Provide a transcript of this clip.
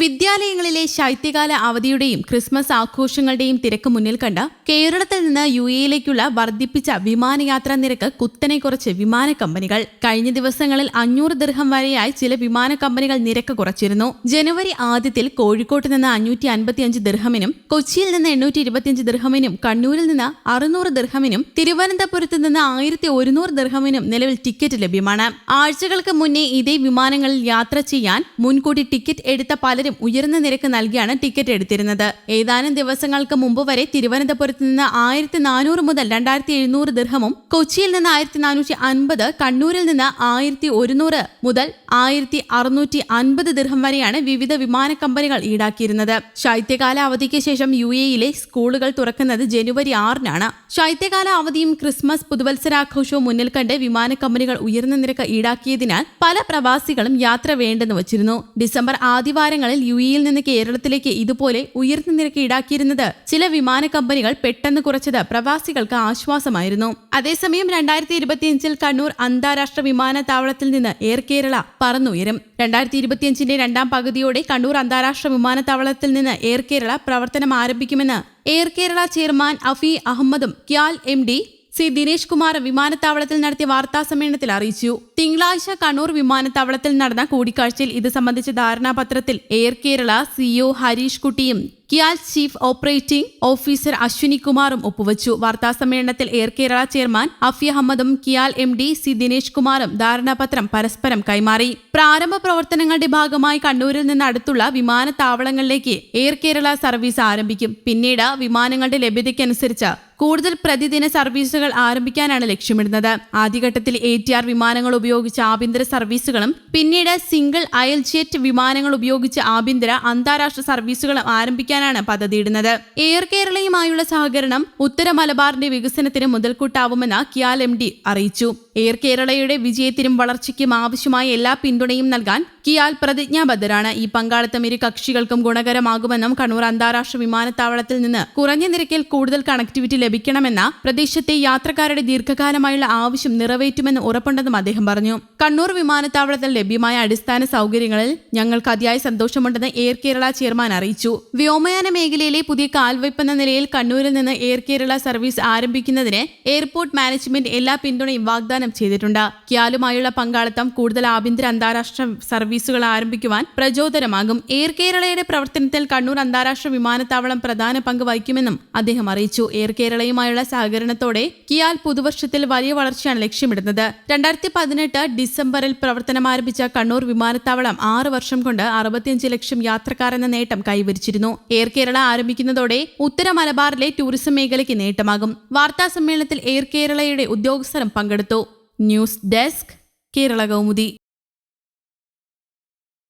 വിദ്യാലയങ്ങളിലെ ശൈത്യകാല അവധിയുടെയും ക്രിസ്മസ് ആഘോഷങ്ങളുടെയും തിരക്ക് മുന്നിൽ കണ്ട് കേരളത്തിൽ നിന്ന് യു എയിലേക്കുള്ള വർദ്ധിപ്പിച്ച വിമാനയാത്രാ നിരക്ക് കുത്തനെ കുറച്ച് വിമാന കമ്പനികൾ. കഴിഞ്ഞ ദിവസങ്ങളിൽ അഞ്ഞൂറ് ദീർഘം വരെയായി ചില വിമാന കമ്പനികൾ നിരക്ക് കുറച്ചിരുന്നു. ജനുവരി ആദ്യത്തിൽ കോഴിക്കോട്ട് നിന്ന് അഞ്ഞൂറ്റി അൻപത്തിയഞ്ച് ദിർഹമിനും കൊച്ചിയിൽ നിന്ന് എണ്ണൂറ്റി ഇരുപത്തിയഞ്ച് ദിർഹമിനും കണ്ണൂരിൽ നിന്ന് അറുന്നൂറ് ദിർഹമിനും തിരുവനന്തപുരത്ത് നിന്ന് ആയിരത്തി ഒരുന്നൂറ് ദിർഹമിനും നിലവിൽ ടിക്കറ്റ് ലഭ്യമാണ്. ആഴ്ചകൾക്ക് മുന്നേ ഇതേ വിമാനങ്ങളിൽ യാത്ര ചെയ്യാൻ മുൻകൂട്ടി ടിക്കറ്റ് എടുത്ത പലരും ഉയർന്ന നിരക്ക് നൽകിയാണ് ടിക്കറ്റ് എടുത്തിരുന്നത്. ഏതാനും ദിവസങ്ങൾക്ക് മുമ്പ് വരെ തിരുവനന്തപുരത്ത് നിന്ന് ആയിരത്തി നാനൂറ് മുതൽ രണ്ടായിരത്തി എഴുന്നൂറ് ദിർഹമും കൊച്ചിയിൽ നിന്ന് ആയിരത്തി നാനൂറ്റി അൻപത് കണ്ണൂരിൽ നിന്ന് ആയിരത്തി ഒരുന്നൂറ് മുതൽ ആയിരത്തി അറുന്നൂറ്റി അൻപത് ദിർഹം വരെയാണ് വിവിധ വിമാന കമ്പനികൾ ഈടാക്കിയിരുന്നത്. ശൈത്യകാല അവധിക്ക് ശേഷം യു എയിലെ സ്കൂളുകൾ തുറക്കുന്നത് ജനുവരി ആറിനാണ്. ശൈത്യകാല അവധിയും ക്രിസ്മസ് പുതുവത്സരാഘോഷവും മുന്നിൽ കണ്ട് വിമാന കമ്പനികൾ ഉയർന്ന നിരക്ക് ഈടാക്കിയതിനാൽ പല പ്രവാസികളും യാത്ര വേണ്ടെന്ന് വച്ചിരുന്നു. ഡിസംബർ ആദ്യവാരങ്ങളിൽ യു ഇയിൽ നിന്ന് കേരളത്തിലേക്ക് ഇതുപോലെ ഉയർന്ന നിരക്ക് ഈടാക്കിയിരുന്നത് ചില വിമാന കമ്പനികൾ പെട്ടെന്ന് കുറച്ചത് പ്രവാസികൾക്ക് ആശ്വാസമായിരുന്നു. അതേസമയം രണ്ടായിരത്തി ഇരുപത്തിയഞ്ചിൽ കണ്ണൂർ അന്താരാഷ്ട്ര വിമാനത്താവളത്തിൽ നിന്ന് എയർ കേരള പറന്നുയരും. രണ്ടായിരത്തി ഇരുപത്തിയഞ്ചിന്റെ രണ്ടാം പകുതിയോടെ കണ്ണൂർ അന്താരാഷ്ട്ര വിമാനത്താവളത്തിൽ നിന്ന് എയർ കേരള പ്രവർത്തനം ആരംഭിക്കുമെന്ന് എയർ കേരള ചെയർമാൻ അഫി അഹമ്മദും ക്യാൽ എം സി ദിനേശ് കുമാർ വിമാനത്താവളത്തിൽ നടത്തിയ വാർത്താ സമ്മേളനത്തിൽ അറിയിച്ചു. തിങ്കളാഴ്ച കണ്ണൂർ വിമാനത്താവളത്തിൽ നടന്ന കൂടിക്കാഴ്ചയിൽ ഇത് സംബന്ധിച്ച ധാരണാപത്രത്തിൽ എയർ കേരള സിഇഒ ഹരീഷ് കുട്ടിയും KIAL chief operating officer Ashwini കുമാറും ഒപ്പുവച്ചു. വാർത്താസമ്മേളനത്തിൽ air Kerala chairman Afi അഹമ്മദും KIAL M D C Dinesh കുമാറും ധാരണാപത്രം പരസ്പരം കൈമാറി. പ്രാരംഭ പ്രവർത്തനങ്ങളുടെ ഭാഗമായി കണ്ണൂരിൽ നിന്ന് അടുത്തുള്ള വിമാനത്താവളങ്ങളിലേക്ക് എയർ കേരള സർവീസ് ആരംഭിക്കും. പിന്നീട് വിമാനങ്ങളുടെ ലഭ്യതയ്ക്കനുസരിച്ച് കൂടുതൽ പ്രതിദിന സർവീസുകൾ ആരംഭിക്കാനാണ് ലക്ഷ്യമിടുന്നത്. ആദ്യഘട്ടത്തിൽ എ ടി ആർ വിമാനങ്ങൾ ഉപയോഗിച്ച് ആഭ്യന്തര സർവീസുകളും പിന്നീട് സിംഗിൾ അയൽ ജെറ്റ് വിമാനങ്ങൾ ഉപയോഗിച്ച് ആഭ്യന്തര അന്താരാഷ്ട്ര സർവീസുകളും ആരംഭിക്കാനാണ് പദ്ധതിയിടുന്നത്. എയർ കേരളയുമായുള്ള സഹകരണം ഉത്തര മലബാറിന്റെ വികസനത്തിന് മുതൽക്കൂട്ടാവുമെന്ന് കിയാൽ എം ഡി അറിയിച്ചു. എയർ കേരളയുടെ വിജയത്തിനും വളർച്ചയ്ക്കും ആവശ്യമായ എല്ലാ പിന്തുണയും നൽകാൻ കിയാൽ പ്രതിജ്ഞാബദ്ധരാണ്. ഈ പങ്കാളിത്തം ഇരു കക്ഷികൾക്കും ഗുണകരമാകുമെന്നും കണ്ണൂർ അന്താരാഷ്ട്ര വിമാനത്താവളത്തിൽ നിന്ന് കുറഞ്ഞ നിരക്കിൽ കൂടുതൽ കണക്ടിവിറ്റി ലഭിക്കണമെന്ന പ്രദേശത്തെ യാത്രക്കാരുടെ ദീർഘകാലമായുള്ള ആവശ്യം നിറവേറ്റുമെന്ന് ഉറപ്പുണ്ടെന്നും അദ്ദേഹം പറഞ്ഞു. കണ്ണൂർ വിമാനത്താവളത്തിൽ ലഭ്യമായ അടിസ്ഥാന സൗകര്യങ്ങളിൽ ഞങ്ങൾക്ക് അതിയായ സന്തോഷമുണ്ടെന്ന് എയർ കേരള ചെയർമാൻ അറിയിച്ചു. വ്യോമയാന മേഖലയിലെ പുതിയ കാൽവയ്പ് എന്ന നിലയിൽ കണ്ണൂരിൽ നിന്ന് എയർ കേരള സർവീസ് ആരംഭിക്കുന്നതിന് എയർപോർട്ട് മാനേജ്മെന്റ് എല്ലാ പിന്തുണയും വാഗ്ദാനം ചെയ്തിട്ടുണ്ട്. ക്യാലുമായുള്ള പങ്കാളിത്തം കൂടുതൽ ആഭ്യന്തര അന്താരാഷ്ട്ര സർവീസുകൾ ആരംഭിക്കുവാൻ പ്രചോദനമാകും. എയർ കേരളയുടെ പ്രവർത്തനത്തിൽ കണ്ണൂർ അന്താരാഷ്ട്ര വിമാനത്താവളം പ്രധാന പങ്ക് വഹിക്കുമെന്നും അദ്ദേഹം അറിയിച്ചു. എയർ കേരളയുമായുള്ള സഹകരണത്തോടെ കിയാൽ പുതുവർഷത്തിൽ വലിയ വളർച്ചയാണ് ലക്ഷ്യമിടുന്നത്. രണ്ടായിരത്തി പതിനെട്ട് ഡിസംബറിൽ പ്രവർത്തനം ആരംഭിച്ച കണ്ണൂർ വിമാനത്താവളം ആറ് വർഷം കൊണ്ട് അറുപത്തിയഞ്ച് ലക്ഷം യാത്രക്കാരെന്ന നേട്ടം കൈവരിച്ചിരുന്നു. എയർ കേരള ആരംഭിക്കുന്നതോടെ ഉത്തര മലബാറിലെ ടൂറിസം മേഖലയ്ക്ക് നേട്ടമാകും. വാർത്താ സമ്മേളനത്തിൽ എയർ കേരളയുടെ ഉദ്യോഗസ്ഥരും പങ്കെടുത്തു. News desk Kerala Kaumudi.